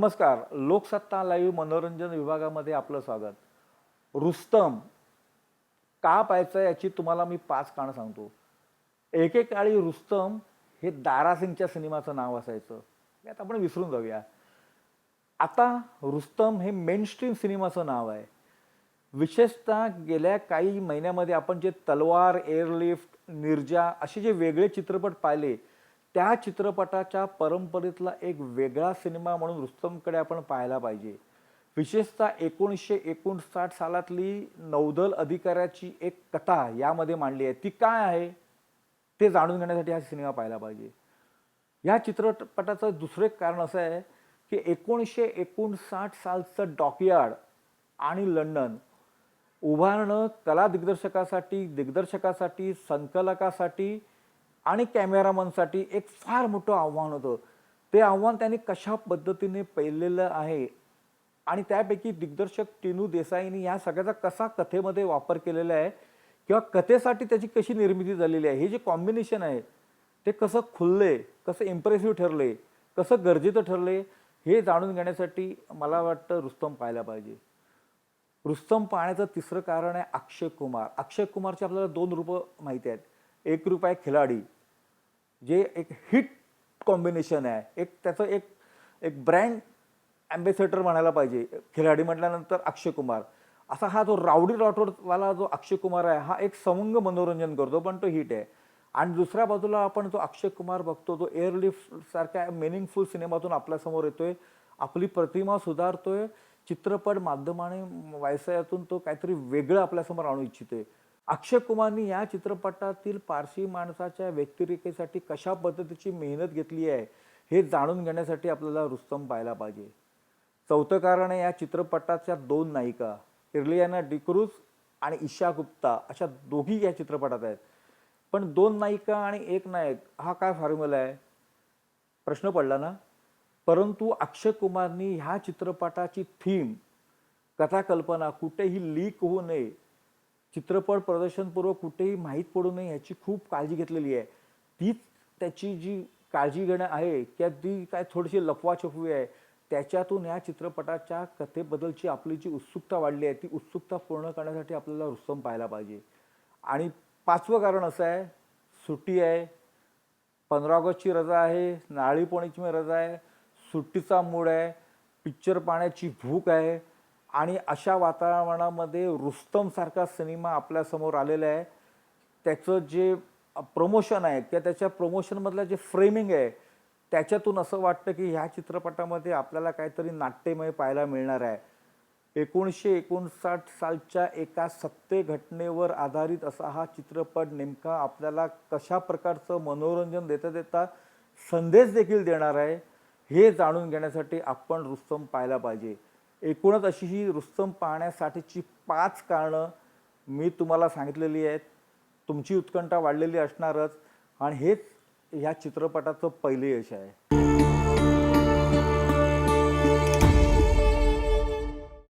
नमस्कार. लोकसत्ता लाईव्ह मनोरंजन विभागामध्ये आपलं स्वागत. रुस्तम का पाहायचं याची तुम्हाला मी पाच कारणं सांगतो. एकेकाळी रुस्तम हे दारासिंगच्या सिनेमाचं नाव असायचं. हे आता आपण विसरून जाऊया. आता रुस्तम हे मेन स्ट्रीम सिनेमाचं नाव आहे. विशेषतः गेल्या काही महिन्यामध्ये आपण जे तलवार एअरलिफ्ट निर्जा असे जे वेगळे चित्रपट पाहिले त्या चित्रपटाच्या परंपरेतला एक वेगळा सिनेमा म्हणून रुस्तमकडे आपण पाहायला पाहिजे. विशेषतः एकोणीसशे एकोणसाठ सालातली नौदल अधिकाऱ्याची एक कथा यामध्ये मांडली आहे. ती काय आहे? ते जाणून घेण्यासाठी हा सिनेमा पाहायला पाहिजे. या चित्रपटाचं दुसरं एक कारण असं आहे की एकोणीसशे एकोणसाठ सालचं डॉकयार्ड आणि लंडन उभारणं कला दिग्दर्शकासाठी दिग्दर्शकासाठी संकलकासाठी आणि कॅमेरामनसाठी एक फार मोठं आव्हान होतं. ते आव्हान त्यांनी कशा पद्धतीने पेललेलं आहे? आणि त्यापैकी दिग्दर्शक टिनू देसाईनी या सगळ्याचा कसा कथेमध्ये वापर केलेला आहे? किंवा कथेसाठी त्याची कशी निर्मिती झालेली आहे? हे जे कॉम्बिनेशन आहे ते कसं खुलले कसं इम्प्रेसिव्ह ठरले कसं गरजेचं ठरले हे जाणून घेण्यासाठी मला वाटतं रुस्तम पाहायला पाहिजे. रुस्तम पाहण्याचं तिसरं कारण आहे अक्षय कुमार. अक्षय कुमारचे आपल्याला दोन रूपं माहिती आहेत. एक रुपये आहे खिलाडी जे एक हिट कॉम्बिनेशन आहे. एक त्याचं एक एक ब्रँड ॲम्बेसेडर म्हणायला पाहिजे. खिलाडी म्हटल्यानंतर अक्षय कुमार. असा हा जो रावडी राठोडवाला जो अक्षय कुमार आहे हा एक समंग मनोरंजन करतो पण तो हिट आहे. आणि दुसऱ्या बाजूला आपण जो अक्षय कुमार बघतो तो एअरलिफ्ट सारख्या मिनिंगफुल सिनेमातून आपल्यासमोर येतोय आपली प्रतिमा सुधारतोय चित्रपट माध्यमाने व्यवसायातून तो काहीतरी वेगळं आपल्यासमोर आणू इच्छितोय. अक्षय कुमारनी या चित्रपटातील पारशी माणसाच्या व्यक्तिरेखेसाठी कशा पद्धतीची मेहनत घेतली आहे हे जाणून घेण्यासाठी आपल्याला रुस्तम पाहायला पाहिजे. चौथं कारण आहे या चित्रपटाच्या दोन नायिका इर्लियाना डिक्रूज आणि ईशा गुप्ता अशा दोघी या चित्रपटात आहेत. पण दोन नायिका आणि एक नायक हा काय फॉर्म्युला आहे? प्रश्न पडला ना? परंतु अक्षय कुमारनी ह्या चित्रपटाची थीम कथाकल्पना कुठेही लीक होऊ नये चित्रपट प्रदर्शनपूर्व कुठेही माहीत पडू नये याची खूप काळजी घेतलेली आहे. तीच त्याची जी काळजी घेणं आहे किंवा ती काय थोडीशी लफवाछफवी आहे त्याच्यातून या चित्रपटाच्या कथेबद्दलची आपली जी उत्सुकता वाढली आहे ती उत्सुकता पूर्ण करण्यासाठी आपल्याला रुस्तम पाहायला पाहिजे. आणि पाचवं कारण असं आहे सुट्टी आहे. पंधरा ऑगस्टची रजा आहे नारळी पौर्णिमेची रजा आहे सुट्टीचा मूड आहे पिक्चर पाहण्याची भूक आहे आणि अशा वातावरणामध्ये रुस्तमसारखा सिनेमा आपल्यासमोर आलेला आहे. त्याचं जे प्रमोशन आहे किंवा त्याच्या प्रमोशनमधलं जे फ्रेमिंग आहे त्याच्यातून असं वाटतं की ह्या चित्रपटामध्ये आपल्याला काहीतरी नाट्यमय पाहायला मिळणार आहे. एकोणीसशे एकोणसाठ सालच्या एका सत्य घटनेवर आधारित असा हा चित्रपट नेमका आपल्याला कशा प्रकारचं मनोरंजन देता देता संदेश देखील देणार आहे हे जाणून घेण्यासाठी आपण रुस्तम पाहायला पाहिजे. एकूणच अशी ही रुस्तम पाहण्यासाठीची पाच कारणं मी तुम्हाला सांगितलेली आहेत. तुमची उत्कंठा वाढलेली असणारच आणि हेच ह्या चित्रपटाचं पहिले यश आहे.